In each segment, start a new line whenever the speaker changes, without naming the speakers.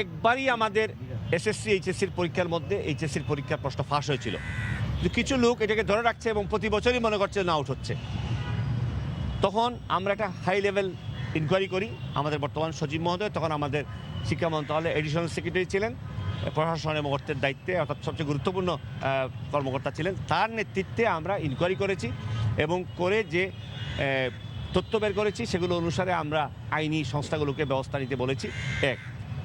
একবারই আমাদের এসএসসি এইচএসসির পরীক্ষার মধ্যে এইচএসসির পরীক্ষার প্রশ্ন ফাঁস হয়েছিল। কিছু লোক এটাকে ধরে রাখছে এবং প্রতি বছরই মনে করছে না আউট হচ্ছে। তখন আমরা একটা হাই লেভেল ইনকোয়ারি করি। আমাদের বর্তমান সচিব মহোদয়, তখন আমাদের শিক্ষা মন্ত্রণালয়ের এডিশনাল সেক্রেটারি ছিলেন। প্রশাসন এবং অর্থের দায়িত্বে অর্থাৎ সবচেয়ে গুরুত্বপূর্ণ কর্মকর্তা ছিলেন। তার নেতৃত্বে আমরা ইনকোয়ারি করেছি এবং করে যে তথ্য বের করেছি, সেগুলো অনুসারে আমরা আইনি সংস্থাগুলোকে ব্যবস্থা নিতে বলেছি। এক।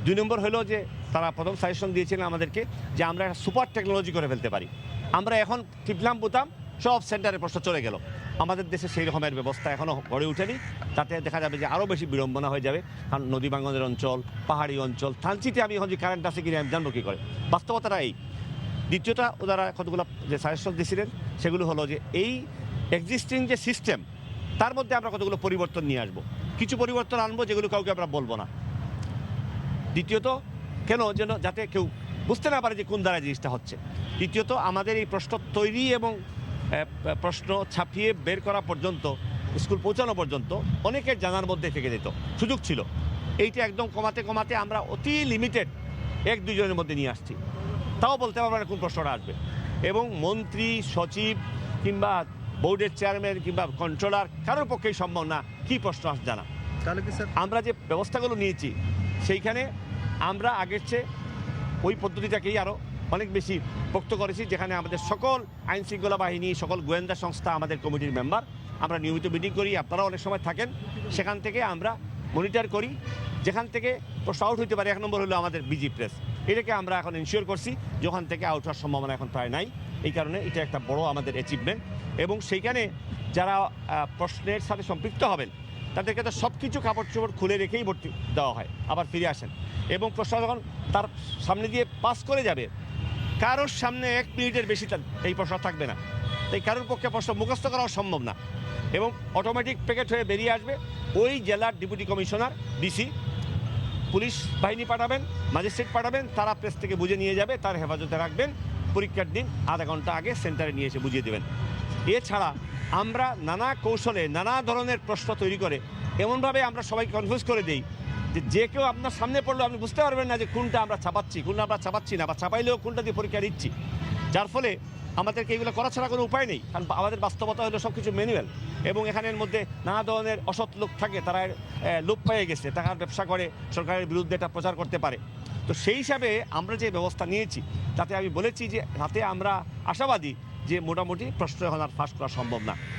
দুই নম্বর হলো যে তারা প্রথম সাজেশন দিয়েছিলেন আমাদেরকে যে আমরা একটা সুপার টেকনোলজি করে ফেলতে পারি। আমরা এখন টিপলাম, বুতাম, সব সেন্টারে প্রশ্ন চলে গেল। আমাদের দেশে সেই রকমের ব্যবস্থা এখনও গড়ে ওঠেনি তাতে দেখা যাবে যে আরও বেশি বিড়ম্বনা হয়ে যাবে। কারণ নদী বাঙ্গনের অঞ্চল, পাহাড়ি অঞ্চল, থানচিতে আমি এখন যে কারেন্ট আছে কিনা আমি জানব কী করে? বাস্তবতাটা এই। দ্বিতীয়টা, ওনারা কতগুলো যে সাজেশন দিয়েছিলেন সেগুলো হলো যে এই এক্সিস্টিং যে সিস্টেম তার মধ্যে আমরা কতগুলো পরিবর্তন নিয়ে আসব? কিছু পরিবর্তন আনব যেগুলো কাউকে আমরা বলব না। দ্বিতীয়ত, কেন যেন যাতে কেউ বুঝতে না পারে যে কোন দ্বারা জিনিসটা হচ্ছে। তৃতীয়ত, আমাদের এই প্রশ্ন তৈরি এবং প্রশ্ন ছাপিয়ে বের করা পর্যন্ত, স্কুল পৌঁছানো পর্যন্ত অনেকের জানার মধ্যে থেকে যেত। সুযোগ ছিল। এইটা একদম কমাতে কমাতে আমরা অতি লিমিটেড এক দুজনের মধ্যে নিয়ে আসছি। তাও বলতে পারব না কোন প্রশ্নটা আসবে। এবং মন্ত্রী, সচিব কিংবা বোর্ডের চেয়ারম্যান কিংবা কন্ট্রোলার কারোর পক্ষেই সম্ভব না কী প্রশ্ন আস জানা।
তাহলে কি স্যার?
আমরা যে ব্যবস্থাগুলো নিয়েছি, সেইখানে আমরা আগের চেয়ে ওই পদ্ধতিটাকেই আরও অনেক বেশি পোক্ত করেছি, যেখানে আমাদের সকল আইন শৃঙ্খলা বাহিনী, সকল গোয়েন্দা সংস্থা, আমাদের কমিটির মেম্বার, আমরা নিয়মিত মিটিং করি, আপনারাও অনেক সময় থাকেন, সেখান থেকে আমরা মনিটর করি, যেখান থেকে প্রশ্ন আউট হইতে পারে, এক নম্বর হলো আমাদের বিজি প্রেস। এটাকে আমরা এখন ইনশিওর করছি যে ওখান থেকে আউট হওয়ার সম্ভাবনা এখন প্রায় নাই। এই কারণে এটা একটা বড় আমাদের অ্যাচিভমেন্ট এবং সেইখানে যারা প্রশ্নের সাথে সম্পৃক্ত হবেন তাদেরকে তো সব কিছু কাপড় চোপড় খুলে রেখেই ভর্তি দেওয়া হয়, আবার ফিরে আসেন। এবং প্রশ্ন যখন তার সামনে দিয়ে পাস করে যাবে। কারোর সামনে এক মিনিটের বেশি এই প্রশ্ন থাকবে না। তাই কারোর পক্ষে প্রশ্ন মুখস্থ করাও সম্ভব না। এবং অটোমেটিক প্যাকেট হয়ে বেরিয়ে আসবে ওই জেলার ডেপুটি কমিশনার ডিসি পুলিশ বাহিনী পাঠাবেন ম্যাজিস্ট্রেট পাঠাবেন, তারা প্রেস থেকে বুঝে নিয়ে যাবে, তার হেফাজতে রাখবেন, পরীক্ষার দিন আধা ঘণ্টা আগে সেন্টারে নিয়ে এসে বুঝিয়ে দেবেন। এছাড়া আমরা নানা কৌশলে নানা ধরনের প্রশ্ন তৈরি করে এমনভাবে আমরা সবাই কনফিউজ করে দিই যে যে কেউ আপনার সামনে পড়ল আপনি বুঝতে পারবেন না যে কোনটা আমরা ছাপাচ্ছি কোনটা আমরা ছাপাচ্ছি না বা ছাপাইলেও কোনটা দিয়ে পরীক্ষা দিচ্ছি। যার ফলে আমাদেরকে এগুলো করা ছাড়া কোনো উপায় নেই, কারণ আমাদের বাস্তবতা হলো সব কিছু ম্যানুয়াল এবং এখানের মধ্যে নানা ধরনের অসৎ লোক থাকে, তারা লোপ পেয়ে গেছে টাকার ব্যবসা করে, সরকারের বিরুদ্ধে এটা প্রচার করতে পারে। তো সেই হিসাবে আমরা যে ব্যবস্থা নিয়েছি, তাতে আমি বলেছি যে তাতে আমরা আশাবাদী যে মোটামুটি প্রশ্ন এখন আর ফাঁস করা সম্ভব না।